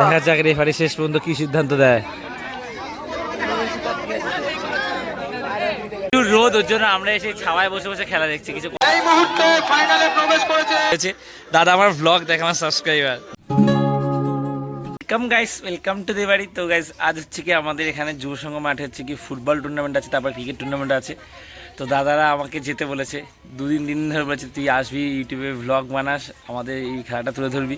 দেখা যাক রেফারি শেষ পর্যন্ত কি সিদ্ধান্ত দেয়। রোদ ওর জন্য আমরা এসে ছাওয়ায় বসে বসে খেলা দেখছি কিছু এই মুহূর্তে ফাইনালে প্রবেশ করেছে। দাদা আমার ব্লগ দেখে আমার subscriber welcome guys welcome to the বাড়ি তো গাইস আজ হচ্ছে কি আমাদের এখানে যুব সংঘ মাঠে হচ্ছে কি ফুটবল টুর্নামেন্ট আছে তারপর ক্রিকেট টুর্নামেন্ট আছে। তো দাদারা আমাকে যেতে বলেছে। দুদিন তিন দিন ধরে বলেছে, তুই আসবি, ইউটিউবে ব্লগ বানাস, আমাদের এই খেলাটা তুলে ধরবি।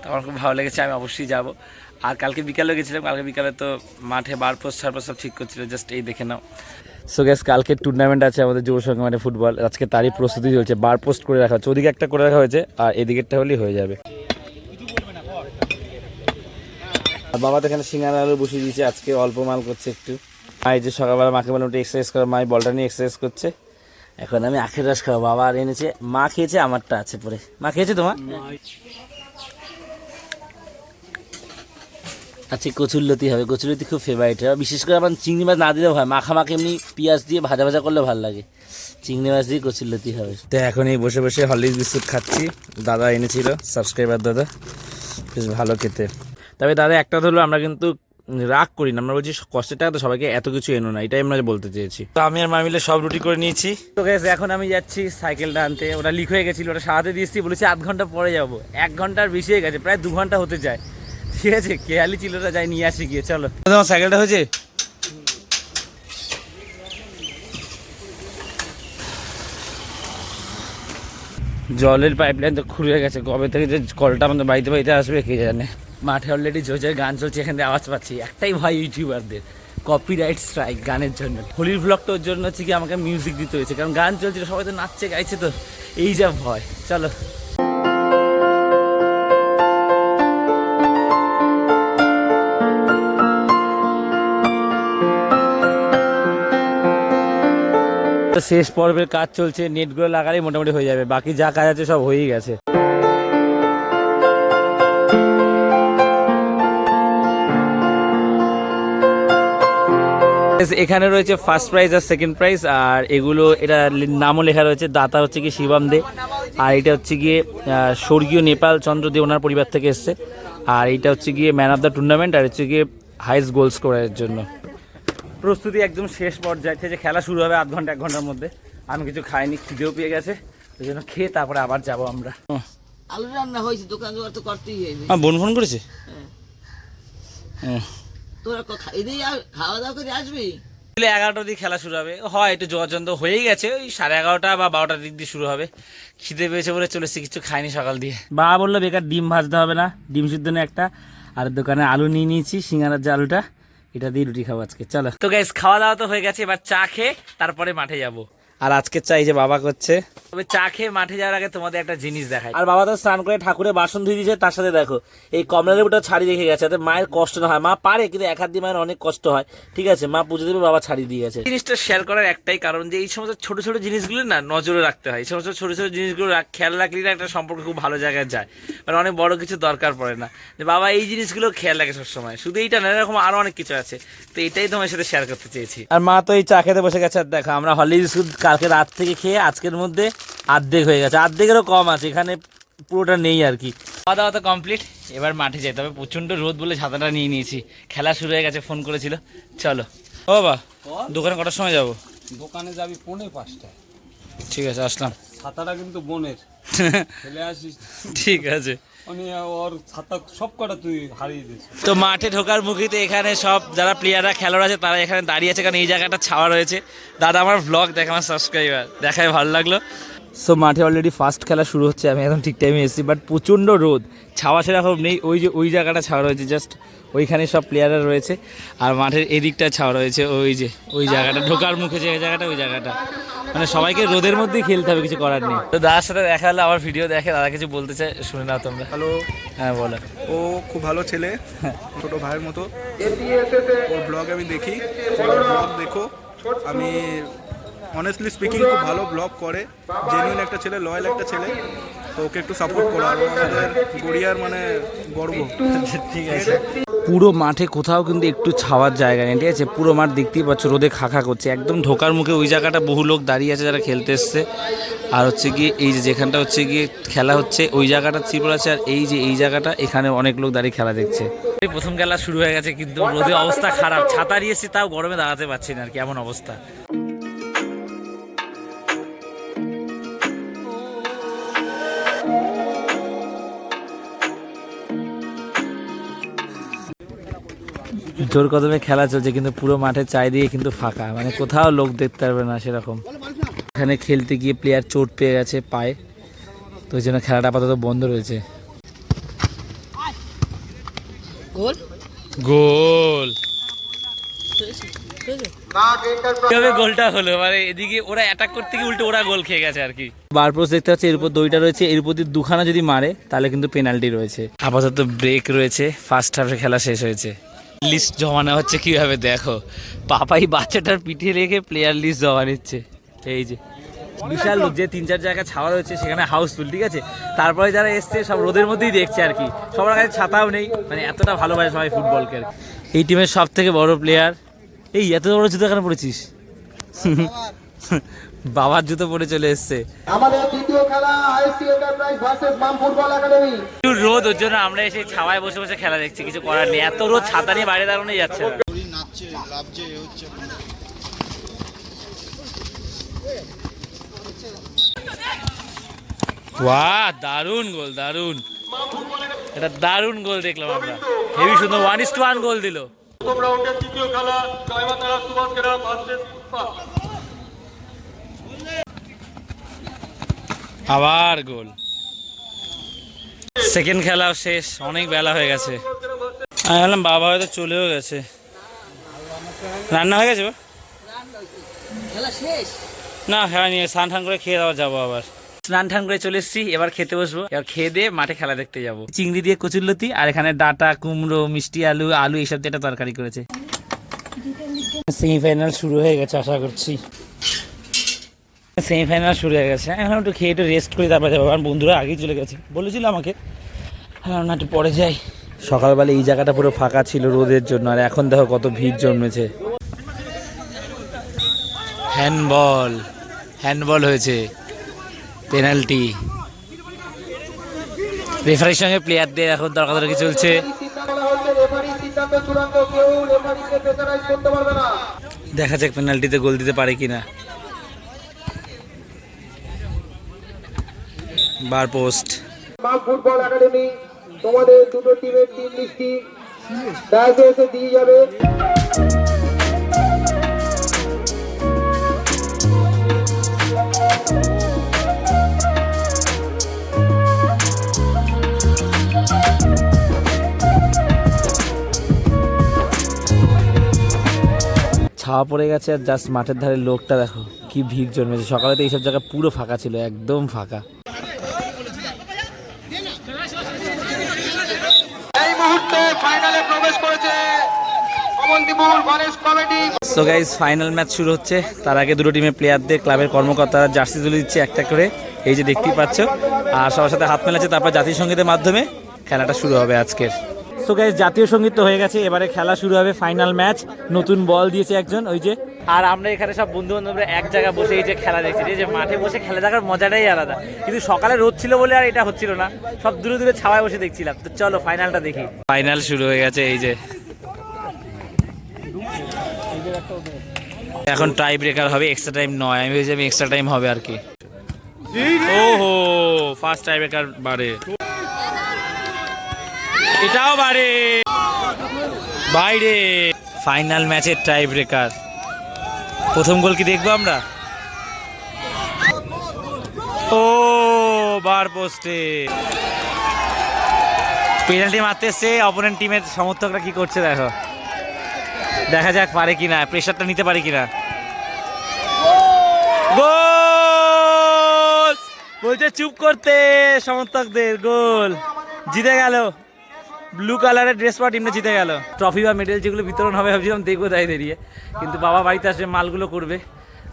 তো আমার খুব ভালো লেগেছে, আমি অবশ্যই যাব। আর কালকে বিকালেও গেছিলাম, কালকে বিকালে তো মাঠে বার পোস্ট ছাড় সব ঠিক করছিল জাস্ট এই দেখে নাও। সো গ্যাস কালকে টুর্নামেন্ট আছে আমাদের যুব সংঘ মাঠে ফুটবল আজকে তারই প্রস্তুতি চলছে, বার পোস্ট করে রাখা হচ্ছে, ওদিকে একটা করে রাখা হয়েছে, আর এদিকেরটা হলেই হয়ে যাবে। আর বাবা তো এখানে সিঙ্গারা আলু বসিয়ে দিয়েছে, আজকে অল্প মাল করছে একটু। এই যে সকালবেলা মাকে বললাম একটু এক্সারসাইজ করে, মা এই বলটা নিয়ে এক্সারসাইজ করছে। এখন আমি আখের রস খাব, বাবা আর এনেছে, মা খেয়েছে, আমারটা আছে পরে। মা খেয়েছে তোমার? আচ্ছা কচুরলতি হবে কচুরলতি খুব ফেভারিট হয়। বিশেষ করে আমার চিংড়ি মাছ না দিলেও হয়, মাখা মাখা এমনি পেঁয়াজ দিয়ে ভাজা ভাজা করলে ভালো লাগে। চিংড়ি মাছ দিয়ে কচুরলতি হবে। তো এখন এই বসে বসে হলিস বিস্কুট খাচ্ছি। দাদা এনেছিল সাবস্ক্রাইবার দাদা। বেশ ভালো খেতে। তবে দাদা একটা হলো আমরা কিন্তু রাগ করি না। আমরা বলছি কষ্টের টাকা তো সবাইকে এত কিছু এনো না। এটাই আমরা বলতে চেয়েছি। তো আমি আর মা মিলে সব রুটি করে নিয়েছি। তো গ্যাস এখন আমি যাচ্ছি সাইকেলটা আনতে। ওটা লিক হয়ে গেছিল ওটা সারাতে দিয়েছি বলেছি আধ ঘণ্টা পরে যাব। এক ঘণ্টার বেশি হয়ে গেছে প্রায় দু ঘণ্টা হতে যায়। ঠিক আছে কেয়ালি চিলোটা যাই নিয়ে আসি গিয়ে চলো। তোমার সাইকেলটা হয়েছে? জলের পাইপলাইন তো খুলে গেছে। কবে থেকে যে কলটা আমাদের বাড়িতে বাড়িতে আসবে কে জানে। মাঠে অলরেডি জোজের গান চলছে, এখান আওয়াজ পাচ্ছি। একটাই ভয় ইউটিউবারদের কপিরাইট স্ট্রাইক গানের জন্য। হোলির ব্লগটা ওর জন্য হচ্ছে কি আমাকে মিউজিক দিতে হয়েছে, কারণ গান চলছিল সবাই তো নাচছে, গাইছে তো। এই যা ভয়, চলো। শেষ পর্বের কাজ চলছে নেটগুলো লাগালেই মোটামুটি হয়ে যাবে, বাকি যা কাজ আছে সব হয়েই গেছে। এখানে রয়েছে ফার্স্ট প্রাইজ আর সেকেন্ড প্রাইজ আর এগুলো এটা নামও লেখা রয়েছে দাতা হচ্ছে কি শিবাম দে আর এটা হচ্ছে গিয়ে স্বর্গীয় নেপাল চন্দ্র দে ওনার পরিবার থেকে এসছে আর এটা হচ্ছে গিয়ে ম্যান অফ দ্য টুর্নামেন্ট আর হচ্ছে গিয়ে হাইস্ট গোল স্কোরের জন্য। প্রস্তুতি একদম শেষ পর্যায়ে থেকে খেলা শুরু হবে আধ ঘণ্টা এক ঘণ্টার মধ্যে। আমি কিছু খাইনি খিদেও পেয়ে গেছে ওই জন্য খেয়ে তারপরে আবার যাব আমরা। আলু রান্না হয়েছে দোকান দোকান তো করতেই হবে বোন ফোন করেছে? তোরা এদিকে খাওয়া দাওয়া করে আসবি? এগারোটার দিকে খেলা শুরু হবে। হয় একটু যোগাযোগ হয়েই গেছে। ওই সাড়ে এগারোটা বা বারোটার দিক দিয়ে শুরু হবে। খিদে পেয়েছে বলে চলেছি কিছু খাইনি সকাল দিয়ে। বাবা বলল বেকার ডিম ভাজতে হবে না ডিম সিদ্ধ না একটা। আর দোকানে আলু নিয়ে নিয়েছি সিঙ্গারার যে আলুটা এটা দিয়ে রুটি খাব আজকে। চলো। তো গাইস খাওয়া দাওয়া তো হয়ে গেছে এবার চা খেয়ে তারপরে মাঠে যাব। আর আজকে চাই যে বাবা করছে। তবে চা খেয়ে মাঠে যাওয়ার আগে তোমাদের একটা জিনিস দেখাই। আর বাবা তো স্নান করে ঠাকুরের বাসন ধুয়ে দিয়েছে তার সাথে দেখো এই কমলা লেবুটা ছাড়ি রেখে গেছে যাতে মায়ের কষ্ট না হয়। মা পারে কিন্তু এক হাত দিয়ে মায়ের অনেক কষ্ট হয়। ঠিক আছে মা পুজো দেবে বাবা ছাড়ি দিয়ে গেছে। জিনিসটা শেয়ার করার একটাই কারণ যে এই সমস্ত ছোট ছোট জিনিসগুলো না নজরে রাখতে হয়। এই সমস্ত ছোট ছোট জিনিসগুলো রাখ- খেয়াল রাখলে না একটা সম্পর্ক খুব ভালো জায়গায় যায়। মানে অনেক বড় কিছু দরকার পড়ে না। যে বাবা এই জিনিসগুলো খেয়াল রাখে সবসময়। শুধু এইটা না এরকম আরও অনেক কিছু আছে। তো এটাই তোমার সাথে শেয়ার করতে চেয়েছি। আর মা তো এই চা খেতে বসে গেছে। আর দেখো আমরা হলি বিস্কুট কালকে রাত থেকে খেয়ে আজকের মধ্যে আর্ধেক হয়ে গেছে। আর্ধেকেরও কম আছে এখানে পুরোটা নেই আর কি। খাওয়া দাওয়া তো কমপ্লিট এবার মাঠে যাই। তবে প্রচণ্ড রোদ বলে ছাতাটা নিয়ে নিয়েছি। খেলা শুরু হয়ে গেছে ফোন করেছিল। চলো। ও বাবা দোকানে কটার সময় যাব? দোকানে যাবি পৌনে পাঁচটায়। ঠিক আছে আসলাম। ছাতাটা কিন্তু বোনের। ফেলে আসিস। ঠিক আছে। মানে ওর ছাতা সব কটা তুই হারিয়ে দিস তো মাঠে ঢোকার মুখেতে এখানে সব যারা প্লেয়াররা খেলোয়াড় আছে তারা এখানে দাঁড়িয়ে আছে কারণ এই জায়গাটা ছাওয়া রয়েছে। দাদা আমার ব্লগ দেখে আমার সাবস্ক্রাইবার দেখায় ভালো লাগল। সো মাঠে অলরেডি ফার্স্ট খেলা শুরু হচ্ছে আমি এখন ঠিক টাইমে এসেছি বাট প্রচণ্ড রোদ ছাওয়া সেরকম নেই ওই যে ওই জায়গাটা ছাওয়া রয়েছে জাস্ট ওইখানে সব প্লেয়াররা রয়েছে। আর মাঠের এদিকটা ছাওয়া রয়েছে ওই যে ওই জায়গাটা ঢোকার মুখে যে জায়গাটা ওই জায়গাটা। মানে সবাইকে রোদের মধ্যেই খেলতে হবে কিছু করার নেই। তো দাদার সাথে দেখা হলে আমার ভিডিও দেখে দাদা কিছু বলতে চাই শুনে নাও তোমরা। হ্যালো হ্যাঁ বলো। ও খুব ভালো ছেলে ছোট ভাইয়ের মতো। ওর ব্লগ আমি দেখি ব্লগ দেখো। আমি অনেস্টলি স্পিকিং খুব ভালো ব্লগ করে। জেনুইন একটা ছেলে লয়াল একটা ছেলে। তো ওকে একটু সাপোর্ট করো আর আমাদের গড়িয়ার মানে গর্ব। ঠিক আছে। পুরো মাঠে কোথাও কিন্তু একটু ছাওয়ার জায়গা নেই, ঠিক আছে? পুরো মাঠ দেখতেই পাচ্ছ, রোদে খাখা করছে। একদম ঢোকার মুখে ওই জায়গাটা বহু লোক দাঁড়িয়ে আছে যারা খেলতে এসছে। আর হচ্ছে গিয়ে এই যে যেখানটা হচ্ছে গিয়ে খেলা হচ্ছে, ওই জায়গাটা ত্রিপুরা আছে। আর এই যে এই জায়গাটা, এখানে অনেক লোক দাঁড়িয়ে খেলা দেখছে। প্রথম খেলা শুরু হয়ে গেছে, কিন্তু রোদে অবস্থা খারাপ। ছাতা নিয়েছি তাও গরমে দাঁড়াতে পারছি না আর কেমন অবস্থা। জোর কদমে খেলা চলছে কিন্তু পুরো মাঠের চারিদিকে কিন্তু ফাঁকা। মানে কোথাও লোক দেখতে পারবে না সেরকম। এখানে খেলতে গিয়ে প্লেয়ার চোট পেয়ে গেছে পায়ে। তো ওই জন্য খেলাটা আপাতত বন্ধ রয়েছে। গোল? গোল। না গোলটা হলো? মানে এদিকে ওরা অ্যাটাক করতে গিয়ে উল্টো ওরা গোল খেয়ে গেছে আর কি। বার পোস্ট দেখতে পাচ্ছি এর উপর দইটা রয়েছে। এর উপর দিয়ে দুখানা যদি মারে তাহলে কিন্তু পেনাল্টি রয়েছে। আপাতত ব্রেক রয়েছে। ফার্স্ট হাফে খেলা শেষ হয়েছে। লিস্ট জমানো হচ্ছে কীভাবে দেখো? পাপাই বাচ্চাটার পিঠে রেখে প্লেয়ার লিস্ট জমা নিচ্ছে। এই যে, বিশাল যে তিন চার জায়গায় ছাওয়া রয়েছে, সেখানে হাউসফুল ঠিক আছে? তারপরে যারা এসছে, সব রোদের মধ্যেই দেখছে আর কি। সবার কাছে ছাতাও নেই মানে এতটা ভালোবাসে সবাই ফুটবলকে আর এই টিমের সব থেকে বড় প্লেয়ার এই, এত বড় জুতো কেন পড়েছিস বাবার জুতো পরে চলে এসছে। আমাদের দ্বিতীয় খেলা আইসি এন্টারপ্রাইজ ভার্সেস মাম ফুটবল একাডেমি। একটু রোদ ওর জন্য আমরা এসে ছাওয়ায় বসে বসে খেলা দেখছি কিছু করার নেই। এত রোদ ছাতা নিয়ে বাইরে দাঁড়ানোই যাচ্ছে না। বাহ দারুণ গোল দারুণ। এটা দারুণ গোল দেখলাম আমরা। হেভি সুন্দর one is to one goal দিল। প্রথম রাউন্ডের তৃতীয় খেলা জয়মাতারা সুভাষ ভার্সেস আবার গোল। সেকেন্ড খেলাও শেষ অনেক বেলা হয়ে গেছে। আমি ভাবলাম বাবা হয়তো চলেও গেছে। রান্না হয়ে গেছে? না হ্যাঁ নিয়ে স্নান ঠান করে খেয়ে দেওয়া যাব আবার। স্নান ঠান করে চলে এসেছি এবার খেতে বসবো। এবার খেয়ে দিয়ে মাঠে খেলা দেখতে যাব। চিংড়ি দিয়ে কচুরলতি আর এখানে ডাটা কুমড়ো মিষ্টি আলু আলু এইসব দিয়ে একটা তরকারি করেছে। সেমিফাইনাল শুরু হয়ে গেছে আশা করছি। সেমিফাইনাল শুরু হয়ে গেছে। এখন একটু খেয়ে একটু রেস্ট করে তারপরে যাব। আমার বন্ধুরা আগেই চলে গেছে। বলেছিল আমাকে। হ্যাঁ না একটু পরে যাই। সকালবেলা এই জায়গাটা পুরো ফাঁকা ছিল রোদের জন্য। আর এখন দেখো কত ভিড় জন্মেছে। হ্যান্ডবল। হ্যান্ডবল হয়েছে। পেনাল্টি। রেফারির সঙ্গে প্লেয়ারদের এখন তর্কাতর্কি চলছে। সিদ্ধান্ত বলা হচ্ছে রেফারি সিদ্ধান্ত চূড়ান্ত কেউ রেফারিকে প্রেসারাইজ করতে পারবে না দেখা যাক পেনাল্টিতে গোল দিতে পারে কিনা। বার পোস্ট। ফুটবল একাডেমি তোমাদের দুটো টিমের টিম লিস্টটি ডায়াসে এসে দিয়ে যাবে। ছাওয়া পড়ে গেছে আর জাস্ট মাঠের ধারে লোকটা দেখো কি ভিড় জন্মেছে। সকালে তো এইসব জায়গা পুরো ফাঁকা ছিল একদম ফাঁকা এই মুহূর্তে ফাইনালে প্রবেশ করেছে Amantipur Ganesh committee so guys final match শুরু হচ্ছে। তার আগে দুটো টিমের প্লেয়ারদের ক্লাবের কর্মকর্তারা জার্সি তুলে দিচ্ছে একটা করে। এই যে দেখতেই পাচ্ছ। আর সবার সাথে হাত মেলাচ্ছে তারপর জাতীয় সঙ্গীতের মাধ্যমে। খেলাটা শুরু হবে আজকের। সো গাইজ জাতীয় সংগীত তো হয়ে গেছে। এবারে খেলা শুরু হবে ফাইনাল ম্যাচ নতুন বল দিয়েছে একজন ওই যে। আর আমরা এখানে সব বন্ধু বান্ধবরা এক জায়গায় বসে এই যে খেলা দেখছি। এই যে মাঠে বসে খেলা দেখার মজাটাই আলাদা। কিন্তু সকালে রোদ ছিল বলে আর এটা হচ্ছিল না। সব দূরে দূরে ছাওয়ায় বসে দেখছিলাম। তো চলো ফাইনালটা দেখি। ফাইনাল শুরু হয়ে গেছে এই যে। এখন টাই ব্রেকার হবে এক্সট্রা টাইম নয়। আমি ভেবেছি এক্সট্রা টাইম হবে আর কি। ওহো ফার্স্ট টাই ব্রেকার বাড়ে। এটাও বাড়ে। বাইরে। ফাইনাল ম্যাচের টাই ব্রেকার প্রথম গোল কি দেখব আমরা? ও, বার পোস্টে পেনাল্টি মারতে এসছে অপোনেন্ট টিমের সমর্থকরা কি করছে দেখো। দেখা যাক পারে কিনা প্রেশারটা নিতে পারে কিনা। গোল! বলছে চুপ করতে, সমর্থকদের, গোল। জিতে গেল। ব্লু কালারের ড্রেস পরা টিমটা জিতে গেল। ট্রফি বা মেডেল যেগুলো বিতরণ হবে ভাবছিলাম, দেখব তাই দাঁড়িয়ে কিন্তু বাবা বাড়িতে আসবে, মালগুলো করবে।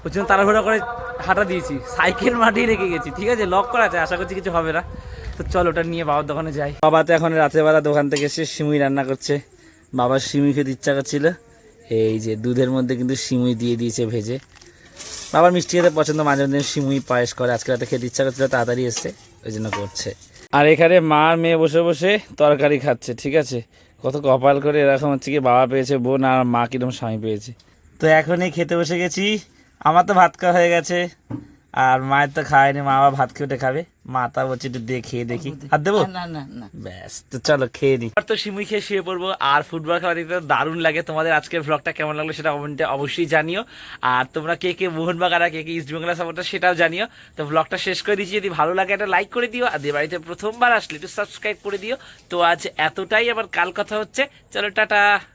ওই জন্য তাড়াহুড়া করে হাঁটা দিয়েছি। সাইকেল মাটি রেখে গেছি, ঠিক আছে? লক করা আছে, আশা করছি কিছু হবে না। তো চল, ওটা নিয়ে বাবার দোকানে যাই। বাবা তো এখন রাতের বেলা দোকান থেকে এসে সিমুই রান্না করছে। বাবার সিমুই খেতে ইচ্ছা করছিল। এই যে দুধের মধ্যে কিন্তু সিমুই দিয়ে দিয়েছে ভেজে। বাবার মিষ্টি খেতে পছন্দ, মাঝে মাঝে সিমুই পায়েস করে। আজকে রাতে খেতে ইচ্ছা করছিল, তাড়াতাড়ি এসছে, ওই জন্য করছে। আর এখানে মা আর মেয়ে বসে বসে তরকারি খাচ্ছে, ঠিক আছে? কত কপাল করে এরকম হচ্ছে কি বাবা পেয়েছে বোন আর মা কীরকম স্বামী পেয়েছে। তো এখনই খেতে বসে গেছি। আমার তো ভাত খাওয়া হয়ে গেছে। আর মায়ের তো খায়নি মা আবার ভাত খেয়ে খাবে। মা তা বলছে একটু দিয়ে খেয়ে দেখি। আর দেবো? না না না। ব্যাস তো চলো খেয়ে নিই তো সিমুই খেয়ে শুয়ে পড়ব। আর ফুটবল খেলা দেখতে দারুণ লাগে। তোমাদের আজকের ব্লগটা কেমন লাগল সেটা কমেন্টে অবশ্যই জানিও। আর তোমরা কে কে মোহনবাগান আর কে কে ইস্ট বেঙ্গল সাপোর্টার সেটাও জানিও। তো ব্লগটা শেষ করে দিচ্ছি। যদি ভালো লাগে একটা লাইক করে দিও। আর দিয়ে বাড়িতে প্রথমবার আসলে একটু সাবস্ক্রাইব করে দিও। তো আজ এতটাই। আবার কাল কথা হচ্ছে। চলো টাটা।